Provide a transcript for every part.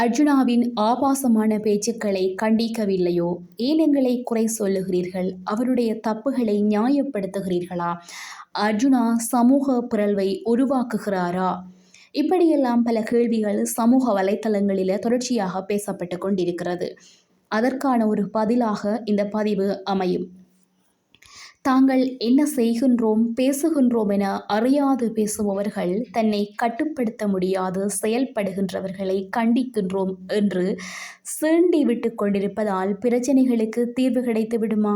அர்ஜுனாவின் ஆபாசமான பேச்சுக்களை கண்டிக்கவில்லையோ? ஏன் எங்களை குறை சொல்லுகிறீர்கள்? அவருடைய தப்புகளை நியாயப்படுத்துகிறீர்களா? அர்ஜுனா சமூக பிறழ்வை உருவாக்குகிறாரா? இப்படியெல்லாம் பல கேள்விகள் சமூக வலைத்தளங்களில் தொடர்ச்சியாக பேசப்பட்டு கொண்டிருக்கிறது. அதற்கான ஒரு பதிலாக இந்த பதிவு அமையும். தாங்கள் என்ன செய்கின்றோம் பேசுகின்றோம் என அறியாது பேசுபவர்கள் தன்னை கட்டுப்படுத்த முடியாது செயல்படுகின்றவர்களை கண்டிக்கின்றோம் என்று சீண்டி விட்டு கொண்டிருப்பதால் பிரச்சனைகளுக்கு தீர்வு கிடைத்து விடுமா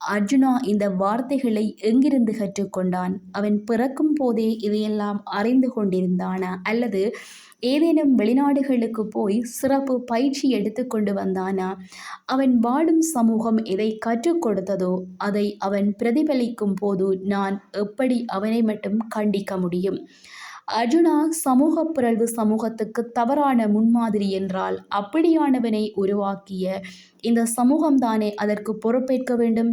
அர்ஜுனா இந்த வார்த்தைகளை எங்கிருந்து கற்றுக்கொண்டான்? அவன் பிறக்கும் போதே இதையெல்லாம் அறிந்து கொண்டிருந்தானா? அல்லது ஏதேனும் வெளிநாடுகளுக்கு போய் சிறப்பு பயிற்சி எடுத்து கொண்டு வந்தானா? அவன் வாழும் சமூகம் எதை கற்றுக் கொடுத்ததோ அதை அவன் பிரதிபலிக்கும் போது நான் எப்படி அவனை மட்டும் கண்டிக்க முடியும்? அர்ஜுனா சமூக பிறழ்வு சமூகத்துக்கு தவறான முன்மாதிரி என்றால் அப்படியானவனை உருவாக்கிய இந்த சமூகம்தானே அதற்கு பொறுப்பேற்க வேண்டும்?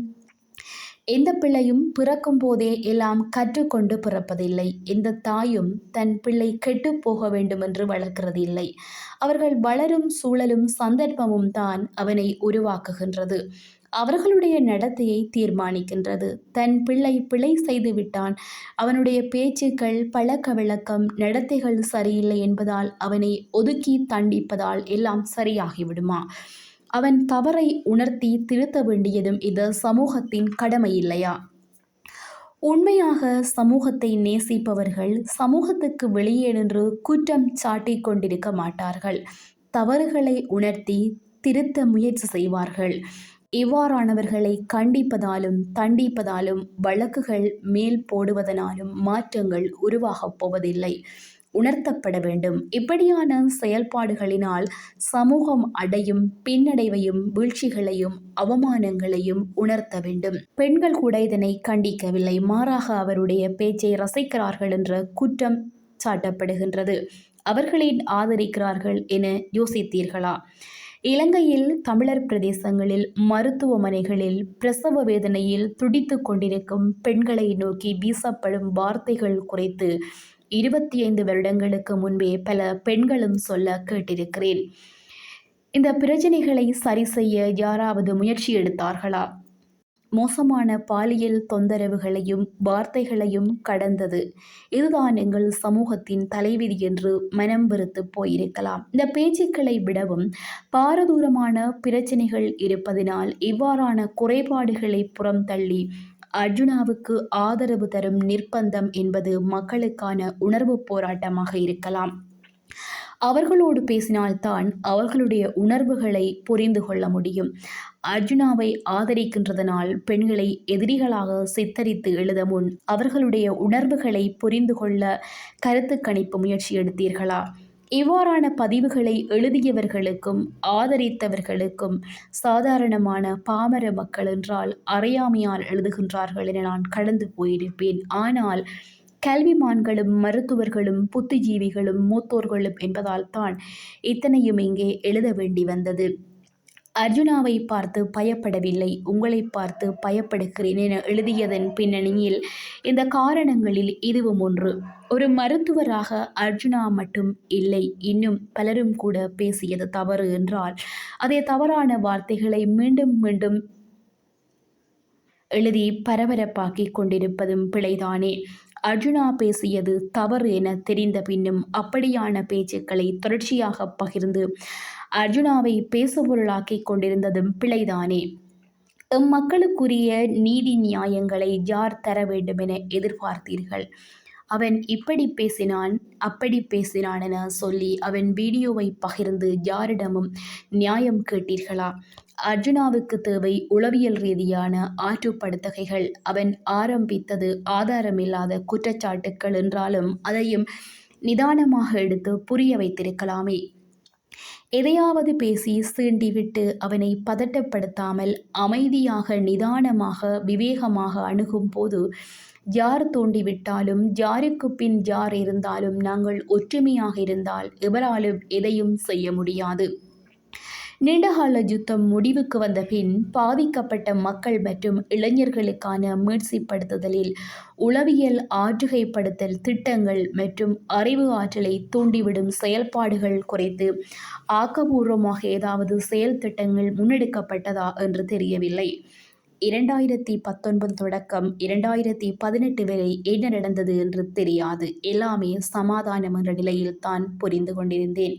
எந்த பிள்ளையும் பிறக்கும் போதே எல்லாம் கற்றுக்கொண்டு பிறப்பதில்லை. எந்த தாயும் தன் பிள்ளை கெட்டு போக வேண்டும் என்று வளர்க்கிறதில்லை. அவர்கள் வளரும் சூழலும் சந்தர்ப்பமும் தான் அவனை உருவாக்குகின்றது. அவர்களுடைய நடத்தையை தீர்மானிக்கின்றது. தன் பிள்ளை பிழை செய்து விட்டான். அவனுடைய பேச்சுக்கள் பழக்க விளக்கம் நடத்தைகள் சரியில்லை என்பதால் அவனை ஒதுக்கி தண்டிப்பதால் எல்லாம் சரியாகிவிடுமா? அவன் தவறை உணர்த்தி திருத்த வேண்டியதும் இது சமூகத்தின் கடமை இல்லையா? உண்மையாக சமூகத்தை நேசிப்பவர்கள் சமூகத்துக்கு வெளியே நின்று குற்றம் சாட்டி கொண்டிருக்க மாட்டார்கள். தவறுகளை உணர்த்தி திருத்த முயற்சி செய்வார்கள். இவ்வாறானவர்களை கண்டிப்பதாலும் தண்டிப்பதாலும் வழக்குகள் மேல் போடுவதனாலும் மாற்றங்கள் உருவாகப் போவதில்லை. உணர்த்தப்பட வேண்டும். இப்படியான செயல்பாடுகளினால் சமூகம் அடையும் பின்னடைவையும் வீழ்ச்சிகளையும் அவமானங்களையும் உணர்த்த வேண்டும். பெண்கள் கூட இதனை கண்டிக்கவில்லை. மாறாக அவருடைய பேச்சை ரசிக்கிறார்கள் என்ற குற்றம் சாட்டப்படுகின்றது. அவர்களை ஆதரிக்கிறார்கள் என யோசித்தீர்களா? இலங்கையில் தமிழர் பிரதேசங்களில் மருத்துவமனைகளில் பிரசவ வேதனையில் துடித்து கொண்டிருக்கும் பெண்களை நோக்கி வீசப்படும் வார்த்தைகள் குறித்து இருபத்தி ஐந்து வருடங்களுக்கு முன்பே பல பெண்களும் சொல்ல கேட்டிருக்கிறேன். இந்த பிரச்சனைகளை சரி செய்ய யாராவது முயற்சி எடுத்தார்களா? மோசமான பாலியல் தொந்தரவுகளையும் வார்த்தைகளையும் கடந்தது. இதுதான் எங்கள் சமூகத்தின் தலைவிதி என்று மனம் வெறுத்து போயிருக்கலாம். இந்த பேச்சுக்களை விடவும் பாரதூரமான பிரச்சனைகள் இருப்பதினால் இவ்வாறான குறைபாடுகளை புறம் தள்ளி அர்ஜுனாவுக்கு ஆதரவு தரும் நிர்பந்தம் என்பது மக்களுக்கான உணர்வு போராட்டமாக இருக்கலாம். அவர்களோடு பேசினால்தான் அவர்களுடைய உணர்வுகளை புரிந்து கொள்ள முடியும். அர்ஜுனாவை ஆதரிக்கின்றதனால் பெண்களை எதிரிகளாக சித்தரித்து எழுத முன் அவர்களுடைய உணர்வுகளை புரிந்து கொள்ள கருத்து கணிப்பு முயற்சி எடுத்தீர்களா? இவ்வாறான பதிவுகளை எழுதியவர்களுக்கும் ஆதரித்தவர்களுக்கும் சாதாரணமான பாமர மக்கள் என்றால் அறியாமையால் எழுதுகின்றார்கள் என நான் கடந்து போயிருப்பேன். ஆனால் கல்விமான்களும் மருத்துவர்களும் புத்திஜீவிகளும் மூத்தோர்களும் என்பதால் தான் இத்தனையும் இங்கே எழுத வேண்டி வந்தது. அர்ஜுனாவை பார்த்து பயப்படவில்லை. உங்களை பார்த்து பயப்படுகிறேன் என எழுதியதன் பின்னணியில் இந்த காரணங்களில் இதுவும் ஒன்று. ஒரு மருத்துவராக அர்ஜுனா மட்டும் இல்லை இன்னும் பலரும் கூட பேசியது தவறு என்றால் அதே தவறான வார்த்தைகளை மீண்டும் மீண்டும் எழுதி பரபரப்பாக்கி கொண்டிருப்பதும் பிழைதானே. அர்ஜுனா பேசியது தவறு என தெரிந்த பின்னும் அப்படியான பேச்சுக்களை தொடர்ச்சியாக பகிர்ந்து அர்ஜுனாவை பேசுபொருளாக்கிக் கொண்டிருந்ததும் பிழைதானே. மக்களுக்குரிய நீதி நியாயங்களை யார் தர வேண்டும் என எதிர்பார்த்தீர்கள்? அவன் இப்படி பேசினான் அப்படி பேசினான் என சொல்லி அவன் வீடியோவை பகிர்ந்து யாரிடமும் நியாயம் கேட்டீர்களா? அர்ஜுனாவுக்கு தேவை உளவியல் ரீதியான ஆற்றுப்படுத்தகைகள். அவன் ஆரம்பித்தது ஆதாரமில்லாத குற்றச்சாட்டுக்கள் என்றாலும் அதையும் நிதானமாக எடுத்து புரிய வைத்திருக்கலாமே. எதையாவது பேசி சீண்டிவிட்டு அவனை பதட்டப்படுத்தாமல் அமைதியாக நிதானமாக விவேகமாக அணுகும் போது யார் தூண்டிவிட்டாலும் யாருக்கு பின் யார் இருந்தாலும் நாங்கள் ஒற்றுமையாக இருந்தால் எவராலும் எதையும் செய்ய முடியாது. நீண்டகால யுத்தம் முடிவுக்கு வந்த பின் பாதிக்கப்பட்ட மக்கள் மற்றும் இளைஞர்களுக்கான மீட்சிப்படுத்துதலில் உளவியல் ஆற்றுகைப்படுத்தல் திட்டங்கள் மற்றும் அறிவு ஆற்றலை தூண்டிவிடும் செயல்பாடுகள் குறித்து ஆக்கபூர்வமாக ஏதாவது செயல் திட்டங்கள் முன்னெடுக்கப்பட்டதா என்று தெரியவில்லை. இரண்டாயிரத்தி பத்தொன்பது தொடக்கம் இரண்டாயிரத்தி பதினெட்டு வரை என்ன நடந்தது என்று தெரியாது. எல்லாமே சமாதானம் என்ற நிலையில் தான் புரிந்து கொண்டிருந்தேன்.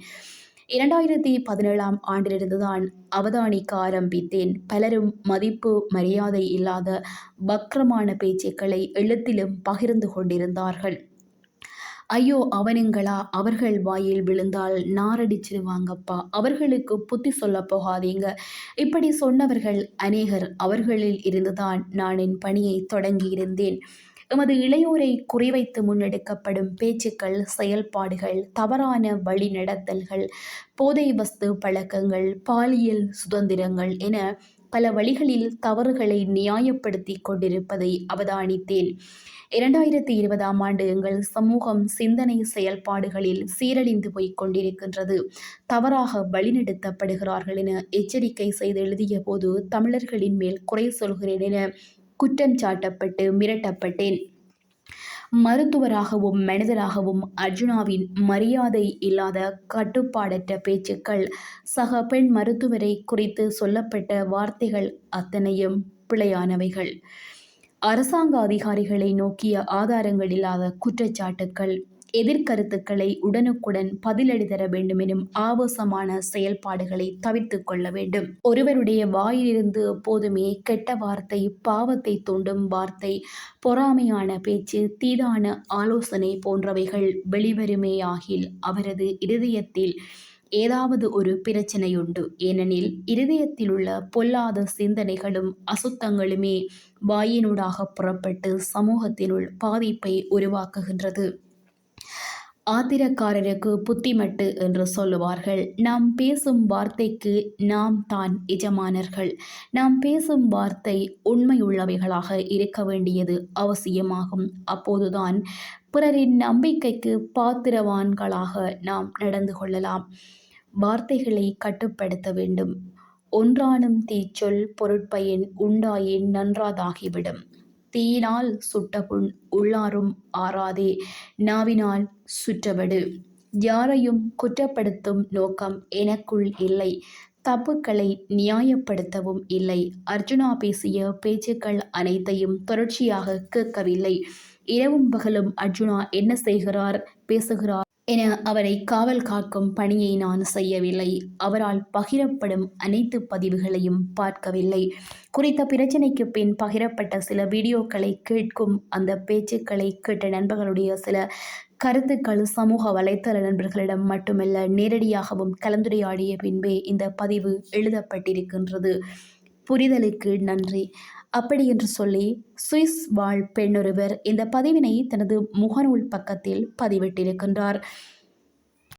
இரண்டாயிரத்தி பதினேழாம் ஆண்டிலிருந்துதான் அவதானிக்க ஆரம்பித்தேன். பலரும் மதிப்பு மரியாதை இல்லாத வக்கரமான பேச்சுக்களை எழுத்திலும் பகிர்ந்து கொண்டிருந்தார்கள். ஐயோ அவனுங்களா? அவர்கள் வாயில் விழுந்தால் நாரடிச்சிடுவாங்கப்பா அவர்களுக்கு புத்தி சொல்ல போகாதீங்க. இப்படி சொன்னவர்கள் அநேகர் அவர்களில் இருந்துதான் நான் என் பணியை தொடங்கியிருந்தேன். எமது இளையோரை குறிவைத்து முன்னெடுக்கப்படும் பேச்சுக்கள் செயல்பாடுகள் தவறான வழிநடத்தல்கள் போதை வஸ்து பழக்கங்கள் பாலியல் சுதந்திரங்கள் என பல வழிகளில் தவறுகளை நியாயப்படுத்தி கொண்டிருப்பதை அவதானித்தேன். இரண்டாயிரத்தி இருபதாம் ஆண்டு எங்கள் சமூகம் சிந்தனை செயல்பாடுகளில் சீரழிந்து போய் கொண்டிருக்கின்றது. தவறாக வழிநடத்தப்படுகிறார்கள் என எச்சரிக்கை செய்து எழுதிய போது தமிழர்களின் மேல் குறை சொல்கிறேன் என குற்றம் சாட்டப்பட்டு மிரட்டப்பட்டேன். மருத்துவராகவும் மனிதராகவும் அர்ஜுனாவின் மரியாதை இல்லாத கட்டுப்பாடற்ற பேச்சுக்கள் சக பெண் மருத்துவரை குறித்து சொல்லப்பட்ட வார்த்தைகள் அத்தனையும் பிழையானவைகள். அரசாங்க அதிகாரிகளை நோக்கிய ஆதாரங்கள் இல்லாத குற்றச்சாட்டுக்கள் எதிர்கருத்துக்களை உடனுக்குடன் பதிலடி தர வேண்டும் எனும் ஆபாசமான செயல்பாடுகளை தவிர்த்து கொள்ள வேண்டும். ஒருவருடைய வாயிலிருந்து எப்போதுமே கெட்ட வார்த்தை பாவத்தை தூண்டும் வார்த்தை பொறாமையான பேச்சு தீதான ஆலோசனை போன்றவைகள் வெளிவருமேயாகில் அவரது இருதயத்தில் ஏதாவது ஒரு பிரச்சனையுண்டு. ஏனெனில் இருதயத்தில் உள்ள பொல்லாத சிந்தனைகளும் அசுத்தங்களுமே வாயினூடாக புறப்பட்டு சமூகத்தினுள் பாதிப்பை உருவாக்குகின்றது. ஆத்திரக்காரருக்கு புத்திமட்டு என்று சொல்லுவார்கள். நாம் பேசும் வார்த்தைக்கு நாம் தான் எஜமானர்கள். நாம் பேசும் வார்த்தை உண்மையுள்ளவைகளாக இருக்க வேண்டியது அவசியமாகும். அப்போதுதான் பிறரின் நம்பிக்கைக்கு பாத்திரவான்களாக நாம் நடந்து கொள்ளலாம். வார்த்தைகளை கட்டுப்படுத்த வேண்டும். ஒன்றானும் தீச்சொல் பொருட்பயன் உண்டாயின் நன்றாதாகிவிடும். தீயினால் சுட்ட புண் உள்ளாரும் ஆறாதே நாவினால் சுற்றவடு யாரையும் குற்றப்படுத்தும் நோக்கம் எனக்குள் இல்லை தப்புக்களை நியாயப்படுத்தவும் இல்லை. அர்ஜுனா பேசிய பேச்சுக்கள் அனைத்தையும் தொடர்ச்சியாக கேட்கவில்லை. இரவும் பகலும் அர்ஜுனா என்ன செய்கிறார் பேசுகிறார்? என அவரை காவல் காக்கும் பணியை நான் செய்யவில்லை. அவரால் பகிரப்படும் அனைத்து பதிவுகளையும் பார்க்கவில்லை. குறித்த பிரச்சனைக்கு பின் பகிரப்பட்ட சில வீடியோக்களை கேட்கும் அந்த பேச்சுக்களை கேட்ட நண்பர்களுடைய சில கருத்துக்கள் சமூக வலைத்தள நண்பர்களிடம் மட்டுமல்ல நேரடியாகவும் கலந்துரையாடிய பின்பே இந்த பதிவு எழுதப்பட்டிருக்கின்றது. புரிதலுக்கு நன்றி. அப்படி என்று சொல்லி சுவிஸ் வாழ் பெண்ணொருவர் இந்த பதிவினை தனது முகநூல் பக்கத்தில் பதிவிட்டிருக்கின்றார்.